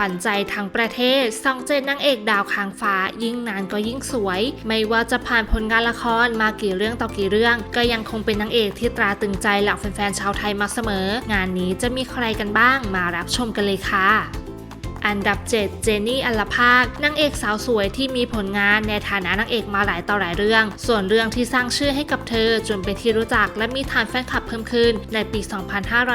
วัญใจทั้งประเทศสองเจนนางเอกดาวค้างฟ้า ยิ่งนานก็ยิ่งสวย ไม่ว่าจะผ่านผลงานละครมากี่เรื่องต่อกี่เรื่อง ก็ยังคงเป็นนางเอกที่ตราตึงใจเหล่าแฟนๆชาวไทยมาเสมอ งานนี้จะมีใครกันบ้างมารับชมกันเลยค่ะ อันดับ 7 เจนนี่อัลภาคนางเอกสาวสวยที่มีผลงานในฐานะนางเอกมาหลายต่อหลายเรื่อง ส่วนเรื่องที่สร้างชื่อให้กับเธอจนเป็นที่รู้จักและมีฐานแฟนคลับเพิ่มขึ้น ในปี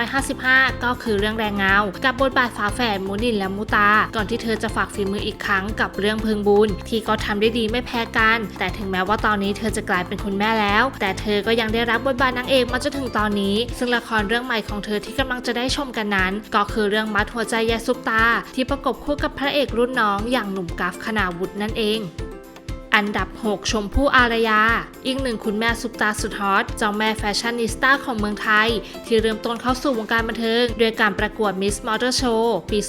2555 ก็คือเรื่องแรงเงา กับบทบาทฝาแฝดมูนินและมูตา ก่อนที่เธอจะฝากฝีมืออีกครั้งกับเรื่องพึงบุญ ที่ก็ทำได้ดีไม่แพ้กัน แต่ถึงแม้ว่าตอนนี้เธอจะกลายเป็นคุณแม่แล้ว แต่เธอก็ยังได้รับบทบาทนางเอกมาจนถึงตอนนี้ ซึ่งละครเรื่องใหม่ของเธอที่กำลังจะได้ชมกันนั้น ก็คือเรื่องมัดหัวใจยายซุปตาที่ประกบคู่กับพระเอกรุ่นน้องอย่างหนุ่มกราฟคณาวุฒินั่นเอง อันดับ 6 ชมพู่อารยา อีกหนึ่งคุณแม่ซุปตาสุดฮอต เจ้าแม่แฟชั่นนิสต้าของเมืองไทย ที่เริ่มต้นเข้าสู่วงการบันเทิง ด้วยการประกวด Miss Model Show ปี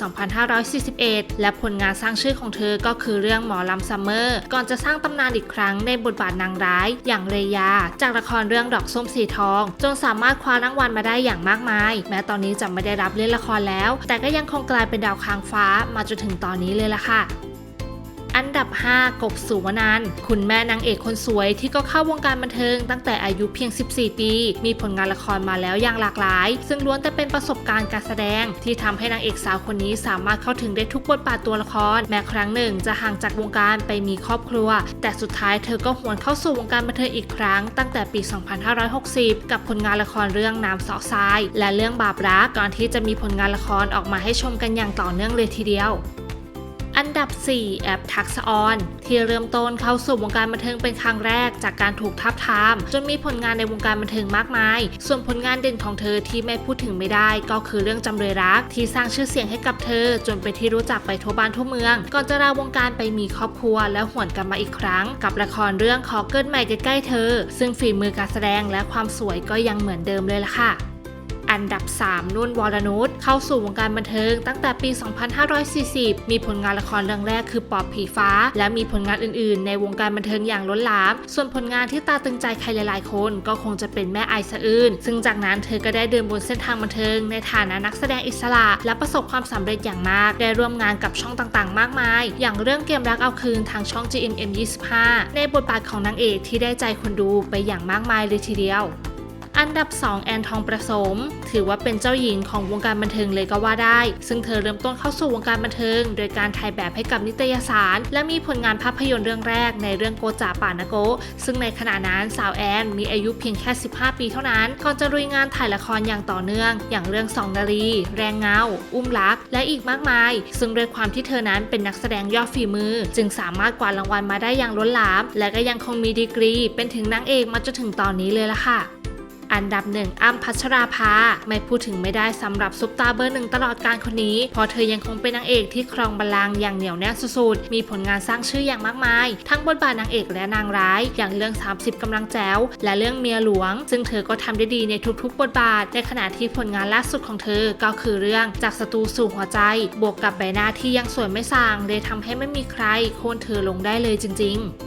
2541 และผลงานสร้างชื่อของเธอก็คือเรื่องหมอลำซัมเมอร์ ก่อนจะสร้างตำนานอีกครั้งในบทบาทนางร้าย อย่างเรยา จากละครเรื่องดอกส้มสีทอง จนสามารถคว้ารางวัลมาได้อย่างมากมาย แม้ตอนนี้จะไม่ได้รับเล่นละครแล้ว แต่ก็ยังคงกลายเป็นดาวค้างฟ้ามาจนถึงตอนนี้เลยล่ะค่ะ อันดับ 5 กบสุวนันคุณแม่นางเอกคนสวยที่ก็เข้าวงการบันเทิงตั้งแต่อายุเพียง 14 ปี มีผลงานละครมาแล้วอย่างหลากหลาย ซึ่งล้วนแต่เป็นประสบการณ์การแสดง ที่ทำให้นางเอกสาวคนนี้สามารถเข้าถึงได้ทุกบทบาทตัวละคร แม้ครั้งหนึ่งจะห่างจากวงการไปมีครอบครัว แต่สุดท้ายเธอก็หวนเข้าสู่วงการบันเทิงอีกครั้ง ตั้งแต่ปี 2560 กับผลงานละครเรื่องน้ำสอทราย และเรื่องบาปรักก่อนที่จะมีผลงานละครออกมาให้ชมกันอย่างต่อเนื่องเลยทีเดียว อันดับ 4 แอปทักษออน ที่เริ่มต้นเข้าสู่วงการบันเทิงเป็นครั้งแรกจากการถูกทับทามจนมีผลงานในวงการบันเทิงมากมาย ส่วนผลงานเด่นของเธอที่ไม่พูดถึงไม่ได้ ก็คือเรื่องจำเลยรัก ที่สร้างชื่อเสียงให้กับเธอ จนเป็นที่รู้จักไปทั่วบ้านทั่วเมือง ก่อนจะลาวงการไปมีครอบครัวแล้วหวนกลับมาอีกครั้ง กับละครเรื่องขอเกิดใหม่ใกล้ๆเธอ ซึ่งฝีมือการแสดงและความสวยก็ยังเหมือนเดิมเลยล่ะค่ะ อันดับ 3 นุ่นวรนุชเข้าสู่วงการบันเทิงตั้งแต่ปี 2540 มีผลงานละครเรื่องแรกคือปอบผีฟ้า และมีผลงานอื่นๆ ในวงการบันเทิงอย่างล้นหลาม ส่วนผลงานที่ตาตึงใจใครหลายๆ คนก็คงจะเป็นแม่ไอสะอื้นซึ่งจากนั้นเธอก็ได้เดินบนเส้นทางบันเทิงในฐานะนักแสดงอิสระ และประสบความสำเร็จอย่างมาก ได้ร่วมงานกับช่องต่างๆ มากมาย อย่างเรื่องเกมรักเอาคืนทางช่อง GMM 25 ในบทบาทของนางเอกที่ได้ใจคนดูไปอย่างมากมายเลยทีเดียว อันดับ 2 แอนทองประสม ถือว่าเป็นเจ้าหญิงของวงการบันเทิงเลยก็ว่าได้ ซึ่งเธอเริ่มต้นเข้าสู่วงการบันเทิง โดยการถ่ายแบบให้กับนิตยสาร และมีผลงานภาพยนตร์เรื่องแรกในเรื่องโกจาป่านาโก ซึ่งในขณะนั้นสาวแอนมีอายุเพียงแค่ 15 ปีเท่านั้นก่อนจะลุยงานถ่ายละครอย่างต่อเนื่อง อย่างเรื่องสองนารีแรงเงา อุ้มรัก และอีกมากมาย ซึ่งด้วยความที่เธอนั้นเป็นนักแสดงยอดฝีมือ จึงสามารถกวาดรางวัลมาได้อย่างล้นหลาม และก็ยังคงมีดีกรี เป็นถึงนางเอกมาจนถึงตอนนี้เลยล่ะค่ะ อันดับหนึ่งอ้ำพัชราภา ไม่พูดถึงไม่ได้สำหรับซุปตาเบอร์หนึ่งตลอดการคนนี้เพราะเธอยังคงเป็นนางเอกที่ครองบัลลังก์อย่างเหนียวแน่นสุดๆ มีผลงานสร้างชื่ออย่างมากมาย ทั้งบทบาทนางเอกและนางร้าย อย่างเรื่อง 30กำลังแจ๋วและเรื่องเมียหลวง ซึ่งเธอก็ทำได้ดีในทุกๆ บทบาท ในขณะที่ผลงานล่าสุดของเธอก็คือเรื่องจากศัตรูสู่หัวใจ บวกกับใบหน้าที่ยังสวยไม่สางเลยทำให้ไม่มีใครโค่นเธอลงได้เลยจริง ๆ